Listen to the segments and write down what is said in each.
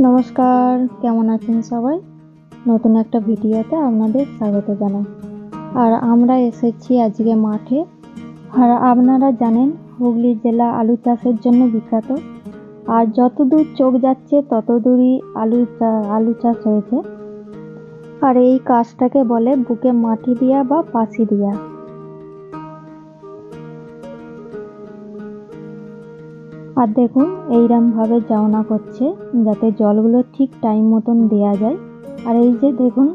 নমস্কার, কেমন আছেন সবাই? নতুন একটা ভিডিওতে আপনাদের স্বাগত জানাই। আর আমরা এসেছি আজকে মাঠে। আর আপনারা জানেন, হুগলি জেলা আলু চাষের জন্য বিখ্যাত। আর যত দূর চোখ যাচ্ছে তত দূরই আলু আলু চাষ হয়েছে। আর এই কাজটাকে বলে বুকে মাটি দেওয়া বা পাশি দেওয়া আর দেখুন এইরকম ভাবে জাওনা করছে যাতে জলগুলো ঠিক টাইম মতন দেয়া যায়। আর এই যে দেখুন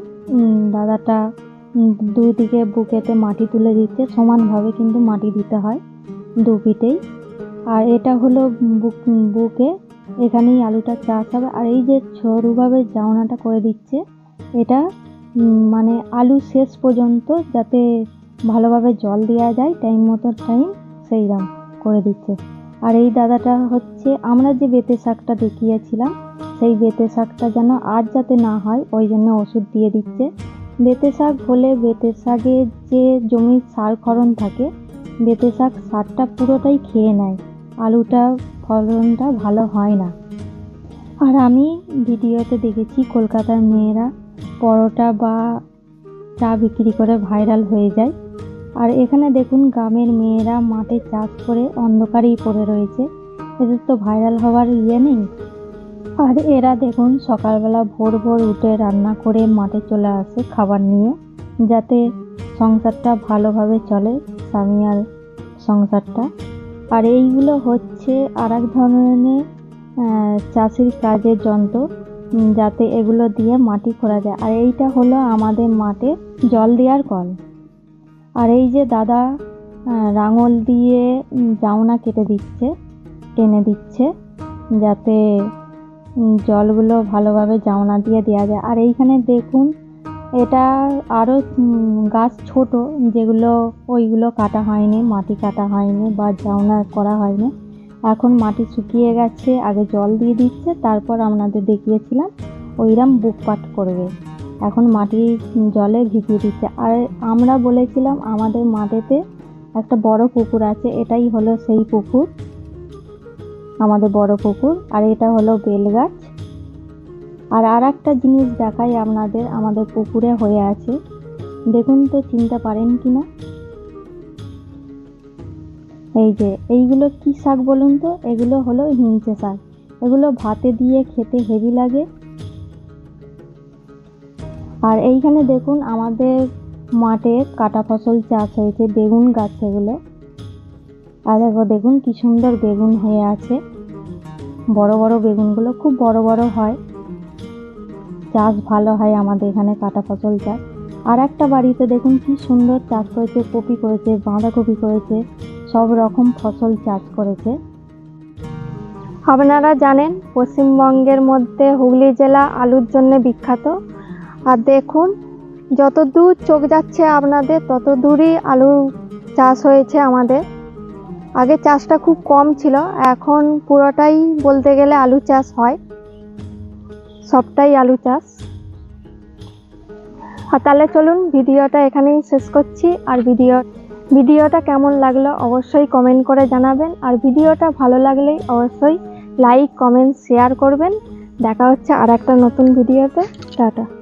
দাদাটা উম, দুদিকে বুকেতে মাটি তুলে দিচ্ছে সমানভাবে কিন্তু মাটি দিতে হয় দু পিঠেই আর এটা হলো বুক বুকে এখানেই আলুটা চাষ হবে। আর এই যে সরুভাবে জাওনাটা করে দিচ্ছে এটা মানে আলু শেষ পর্যন্ত যাতে ভালোভাবে জল দেওয়া যায় টাইম মতো টাইম সেইরকম করে দিচ্ছে। আর এই দাদাটা হচ্ছে, আমরা যে বেতে শাকটা দেখিয়েছিলাম, সেই বেতে শাকটা যেন আর যাতে না হয়, ওই জন্য ওষুধ দিয়ে দিচ্ছে। বেতে শাক হলে বেতে শাকে যে জমির সার খরণ থাকে, বেতে শাক সারটা পুরোটাই খেয়ে নেয়। আলুটা ফলনটা ভালো হয় না। আর আমি ভিডিওতে দেখেছি, কলকাতার মেয়েরা পরোটা বা চা বিক্রি করে ভাইরাল হয়ে যায়। আর এখানে দেখুন গ্রামের মেয়েরা মাঠে চাষ করে অন্ধকারেই পড়ে রয়েছে। এদের তো ভাইরাল হওয়ার ইয়ে নেই। আর এরা দেখুন সকালবেলা ভোর ভোর উঠে রান্না করে মাঠে চলে আসে খাবার নিয়ে, যাতে সংসারটা ভালোভাবে চলে স্বামী আর সংসারটা। আর এইগুলো হচ্ছে আর এক ধরনের চাষির কাজের যন্ত্র যাতে এগুলো দিয়ে মাটি খোঁড়া যায়। আর এইটা হলো আমাদের মাঠে জল দেওয়ার কল। আর এই যে দাদা লাঙল দিয়ে জাউনা কেটে দিচ্ছে, টেনে দিচ্ছে, যাতে জলগুলো ভালোভাবে জাউনা দিয়ে দেওয়া যায়। আর এইখানে দেখুন, এটা আরও গাছ ছোট, যেগুলো, ওইগুলো কাটা হয়নি, মাটি কাটা হয়নি বা জাউনা করা হয়নি। এখন মাটি শুকিয়ে গেছে, আগে জল দিয়ে দিচ্ছে, তারপর আপনাদের দেখিয়েছিলাম, ওইরাম বুক পাট করবে। এখন মাটি জলে ভিজিয়ে দিচ্ছে। আর আমরা বলেছিলাম আমাদের মাঠেতে একটা বড় পুকুর আছে, এটাই হলো সেই পুকুর, আমাদের বড় পুকুর, আর এটা হলো বেলগাছ। আর আর একটা জিনিস দেখাই আপনাদের, আমাদের পুকুরে হয়ে আছে। দেখুন তো, চিনতে পারেন কি না এই যে, এইগুলো কি শাক বলুন তো? এগুলো হলো হিংচে শাক। এগুলো ভাতে দিয়ে খেতে হেভি লাগে। আর এইখানে দেখুন আমাদের মাঠে কাটা ফসল চাষ হয়েছে, বেগুন গাছ এগুলো আর দেখো, দেখুন কি সুন্দর বেগুন হয়ে আছে। বড় বড় বেগুনগুলো খুব বড় বড় হয়। চাষ ভালো হয় আমাদের এখানে কাটা ফসল চাষ। আর একটা বাড়িতে দেখুন কি সুন্দর চাষ করেছে, কপি করেছে, বাঁধাকপি করেছে, সব রকম ফসল চাষ করেছে। আপনারা জানেন পশ্চিমবঙ্গের মধ্যে হুগলি জেলা আলুর জন্য বিখ্যাত। আর দেখুন যত দূর চোখ যাচ্ছে আপনাদের তত দূরই আলু চাষ হয়েছে আমাদের। আগে চাষটা খুব কম ছিল, এখন পুরোটাই বলতে গেলে আলু চাষ হয়। সবটাই আলু চাষ। আর তাহলে চলুন ভিডিওটা এখানেই শেষ করছি। আর ভিডিও, ভিডিওটা কেমন লাগল অবশ্যই কমেন্ট করে জানাবেন। আর ভিডিওটা ভালো লাগলেই অবশ্যই লাইক কমেন্ট শেয়ার করবেন। দেখা হচ্ছে আর একটা নতুন ভিডিওতে। টাটা।